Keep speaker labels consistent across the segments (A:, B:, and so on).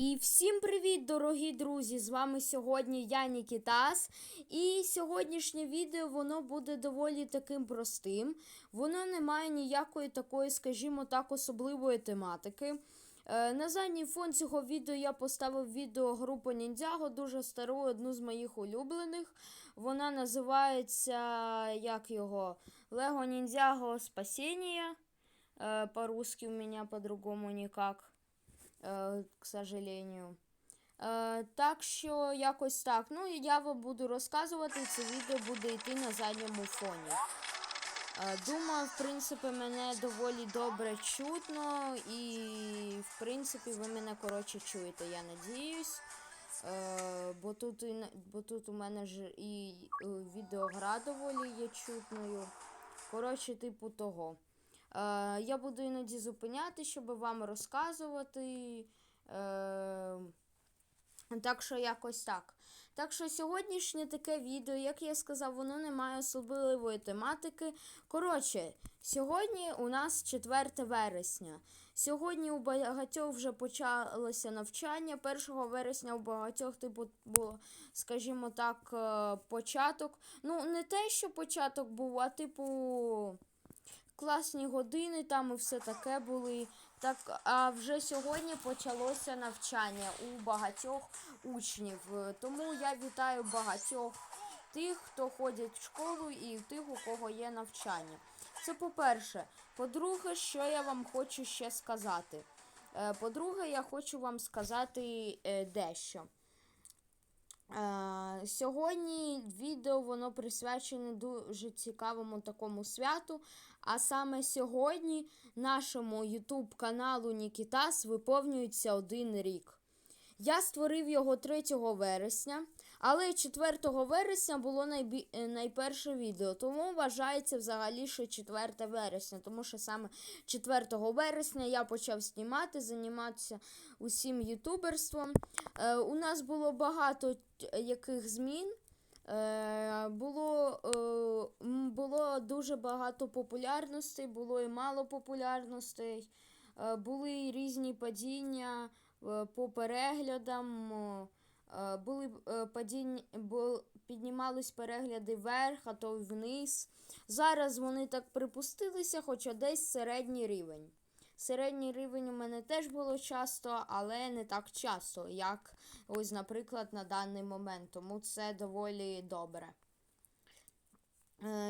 A: І всім привіт, дорогі друзі! З вами сьогодні я Нікітас. І сьогоднішнє відео воно буде доволі таким простим. Воно не має ніякої такої, скажімо так, особливої тематики. Е, На задній фон цього відео я поставив відео групи Ніндзяго, дуже стару, одну з моїх улюблених. Вона називається як його Лего Ніндзяго Спасіння. Е, По-русски у меня по-другому е, к сожалению. Е, так що якось так. Ну я вам буду розказувати, це відео буде йти на задньому фоні. Е, думаю, в принципі, мене доволі добре чутно, і в принципі ви мене коротше чуєте, я надіюсь. Е, бо, тут, бо тут у мене ж і е, відеогра доволі є чутною. Коротше, типу того. Е, я буду іноді зупиняти, щоб вам розказувати. Е, так що якось так. Так що сьогоднішнє таке відео, як я сказав, воно не має особливої тематики. Коротше, сьогодні у нас 4 вересня. Сьогодні у багатьох вже почалося навчання. 1 вересня у багатьох, типу, було, скажімо так, е, початок. Ну, не те, що початок був, а типу класні години там і все таке були. Так, а вже сьогодні почалося навчання у багатьох учнів. Тому я вітаю багатьох тих, хто ходять в школу, і тих, у кого є навчання. Це по-перше. По-друге, що я вам хочу ще сказати. Е, По-друге, я хочу вам сказати е, дещо. Е, Сьогодні відео воно присвячене дуже цікавому такому святу. А саме сьогодні нашому ютуб каналу Нікітас виповнюється один рік. Я створив його 3 вересня, але 4 вересня було найбі... е, найперше відео, тому вважається взагалі, що 4 вересня, тому що саме 4 вересня я почав знімати, займатися усім ютуберством. Е, у нас було багато яких змін. Е, було, е, було дуже багато популярностей, було і мало популярностей. Е, були різні падіння е, по переглядам. е, були падіння, піднімались перегляди вверх, а то вниз. Зараз вони так припустилися, хоча десь середній рівень. Середній рівень у мене теж було часто, але не так часто, як ось, наприклад, на даний момент. Тому це доволі добре.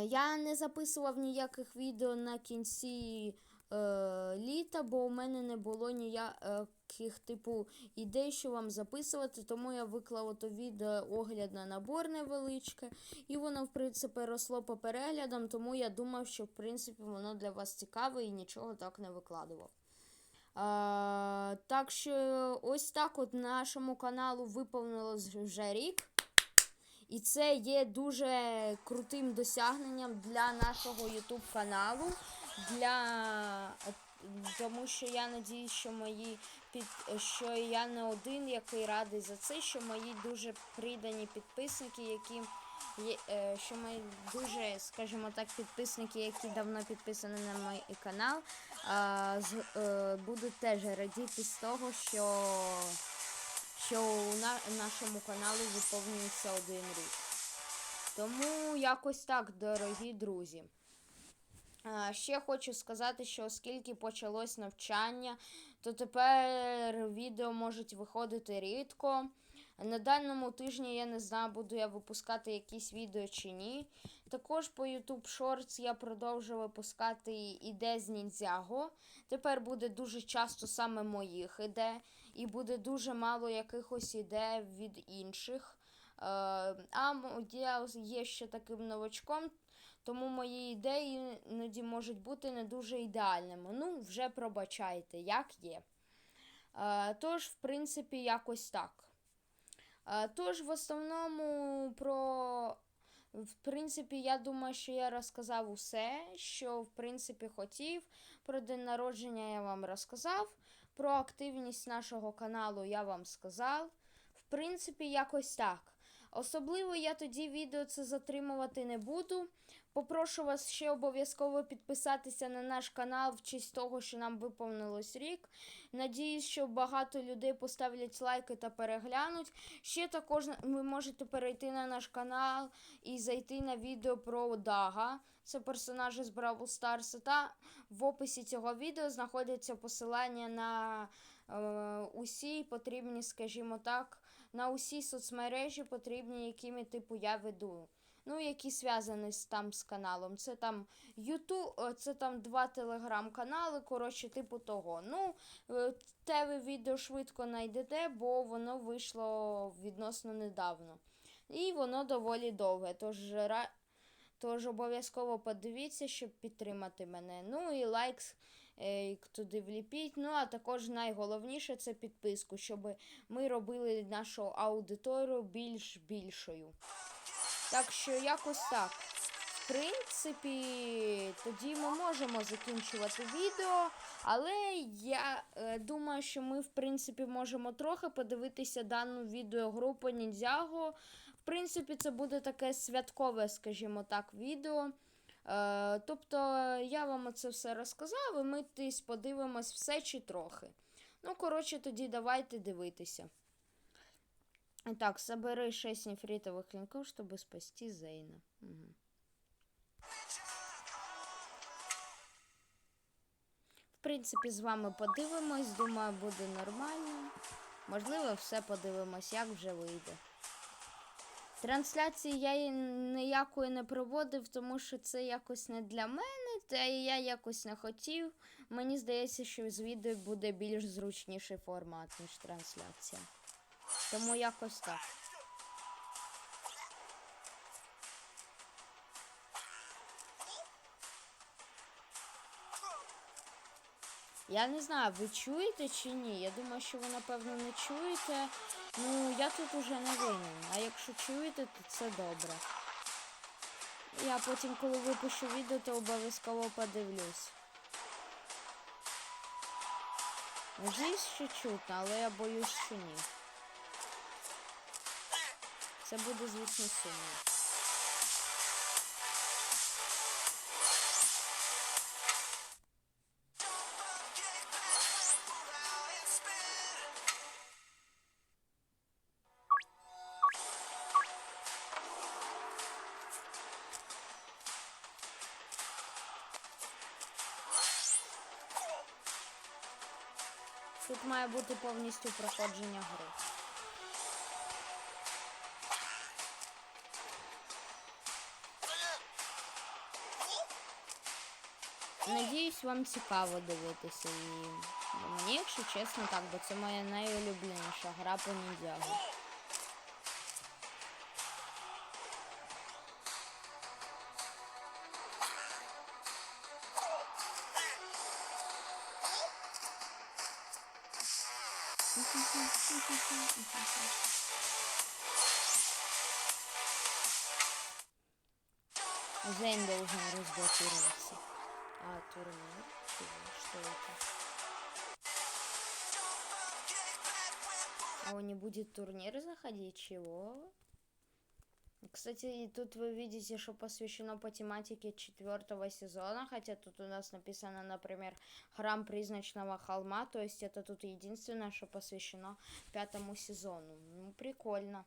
A: Я не записував ніяких відео на кінці е, літа, бо у мене не було ніяких типу ідей, що вам записувати, тому я виклав ото відео огляд на набор невеличке, і воно, в принципі, росло по переглядам, тому я думав, що в принципі воно для вас цікаве і нічого так не викладував. А, так що ось так от нашому каналу виповнилось вже рік. І це є дуже крутим досягненням для нашого YouTube каналу. Для... Тому що я надіюсь, що мої під... що я не один, який радий за це, що мої дуже придані підписники, які е, що мої дуже, скажімо так, підписники, які давно підписані на мій канал, е, будуть теж радіти з того, що що у нашому каналу виповнюється один рік. Тому якось так, дорогі друзі. Ще хочу сказати, що оскільки почалось навчання, то тепер відео можуть виходити рідко. На даному тижні я не знаю, буду я випускати якісь відео чи ні. Також по YouTube Shorts я продовжую випускати іде з ніндзяго. Тепер буде дуже часто саме моїх іде, і буде дуже мало якихось іде від інших. Е, а я є ще таким новачком, тому мої ідеї іноді можуть бути не дуже ідеальними. Ну, вже пробачайте, як є. Е, тож, в принципі, якось так. Е, Тож, в основному про. В принципі, я думаю, що я розказав усе, що в принципі хотів. Про день народження я вам розказав. Про активність нашого каналу я вам сказав. В принципі, якось так. Особливо я тоді відео це затримувати не буду. Попрошу вас ще обов'язково підписатися на наш канал в честь того, що нам виповнилось рік. Надіюсь, що багато людей поставлять лайки та переглянуть. Ще також ви можете перейти на наш канал і зайти на відео про Дага. Це персонаж із Бравл Старса. Та в описі цього відео знаходяться посилання на е, усі потрібні, скажімо так, на усі соцмережі потрібні, якими типу я веду. Ну, які зв'язані з там з каналом. Це там YouTube, це там два телеграм-канали, коротше, типу того. Ну, е, те ви відео швидко знайдете, бо воно вийшло відносно недавно. І воно доволі довге. Тож, тож обов'язково подивіться, щоб підтримати мене. Ну і лайк е, туди вліпіть. Ну, а також найголовніше це підписку, щоб ми робили нашу аудиторію більш більшою. Так що якось так. В принципі, тоді ми можемо закінчувати відео, але я е, думаю, що ми, в принципі, можемо трохи подивитися дану відеогрупу Ніндзяго. В принципі, це буде таке святкове, скажімо так, відео. Е, тобто, я вам це все розказав, і ми десь подивимось все чи трохи. Ну, коротше, тоді давайте дивитися. Так, собери 6 нефритовых клинков, чтобы спасти Зейна. Угу. В принципі, з вами подивимось. Думаю, буде нормально. Можливо, все подивимось, як вже вийде. Трансляції я ніякої не проводив, тому що це якось не для мене, та я якось не хотів. Мені здається, що з відео буде більш зручніший формат, ніж трансляція. Тому якось так. Я не знаю, ви чуєте чи ні. Я думаю, що ви, напевно, не чуєте. Ну, я тут уже не винен. А якщо чуєте, то це добре. Я потім, коли випущу відео, то обов'язково подивлюсь. Надіюсь, що чутно, але я боюсь, що ні. Це буде, звісно, сумно. Тут має бути повністю проходження гри. Надіюсь, вам цікаво дивитися її. мені, якщо чесно, так, бо це моя найулюбленіша гра по ніндзягу. Зейн должен разблокироваться. А, турнир? Что это? А он не будет турнир заходить? Чего? Кстати, и тут вы видите, что посвящено по тематике четвертого сезона, хотя тут у нас написано, например, храм призрачного холма, то есть это тут единственное, что посвящено пятому сезону. Ну, прикольно.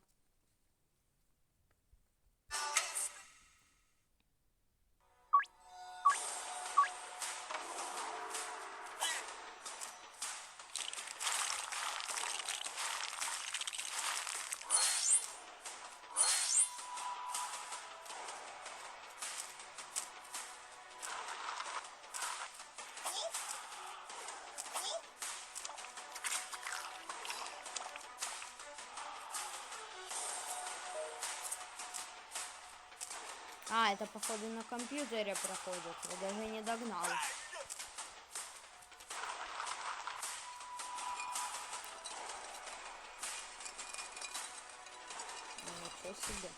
A: А, это походу на компьютере проходит. Я даже не догнал. Ничего себе.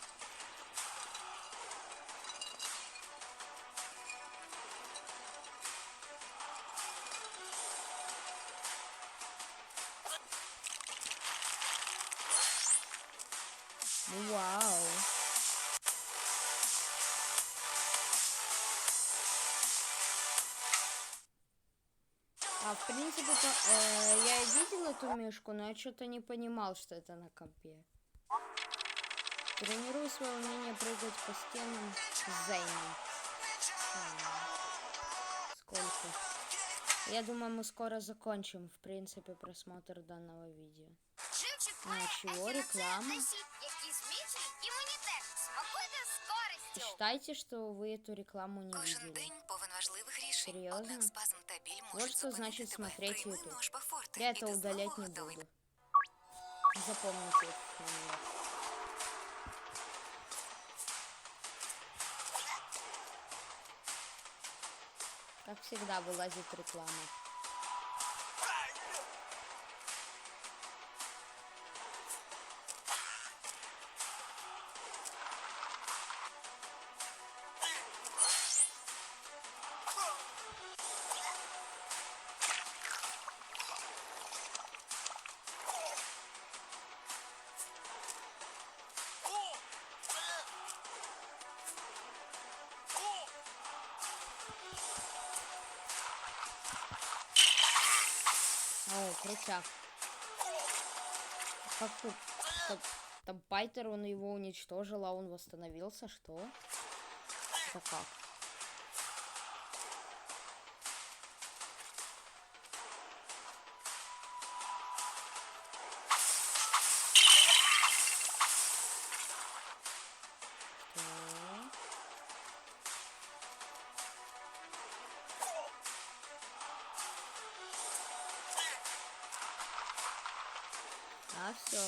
A: Вау. в принципе, то, э, я и видел эту мишку, но я что-то не понимал, что это на компе. Тренирую свое умение прыгать по стенам с Зейном. М, Сколько? Я думаю, мы скоро закончим, в принципе, просмотр данного видео.
B: Живчик
A: А,
B: має
A: чого? Реклама?
B: ехінацид, який зміцнює імунітет, смакуйте з користю.
A: Считайте, что вы эту рекламу не
C: Кожен
A: видели.
C: день повен важливих рішень.
A: Серйозно?
C: Однак спазм та біль
A: Вот
C: можуть
A: что
C: зупинити
A: значит
C: тебе.
A: смотреть
C: Прийми
A: YouTube.
C: Ношпа Форте,
A: Я
C: і
A: это
C: ти
A: удалять
C: знову
A: не
C: готовий.
A: буду. Запомните этот момент. Как всегда вылазит реклама. О, крутяк. Как тут? Там, там Пайтер, он его уничтожил, а он восстановился, что? Как? Все.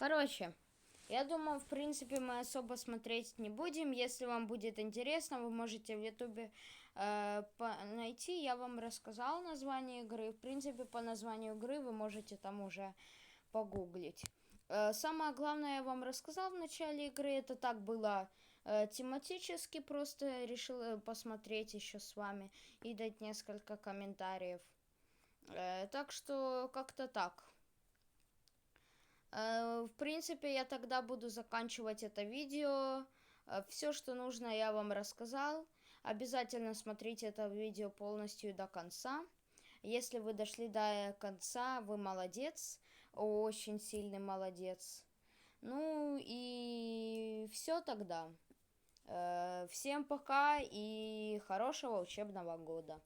A: Короче, я думаю, в принципе, мы особо смотреть не будем. Если вам будет интересно, вы можете в Ютубе э, найти. Я вам рассказал название игры. В принципе, по названию игры вы можете там уже погуглить. Э, самое главное, я вам рассказал в начале игры. Это так было э, тематически. Просто решил посмотреть еще с вами и дать несколько комментариев. Э, так что как-то так. Э, В принципе, я тогда буду заканчивать это видео. Все, что нужно, я вам рассказал. Обязательно смотрите это видео полностью до конца. Если вы дошли до конца, вы молодец. Очень сильный молодец. Ну и все тогда. Э, Всем пока и хорошего учебного года.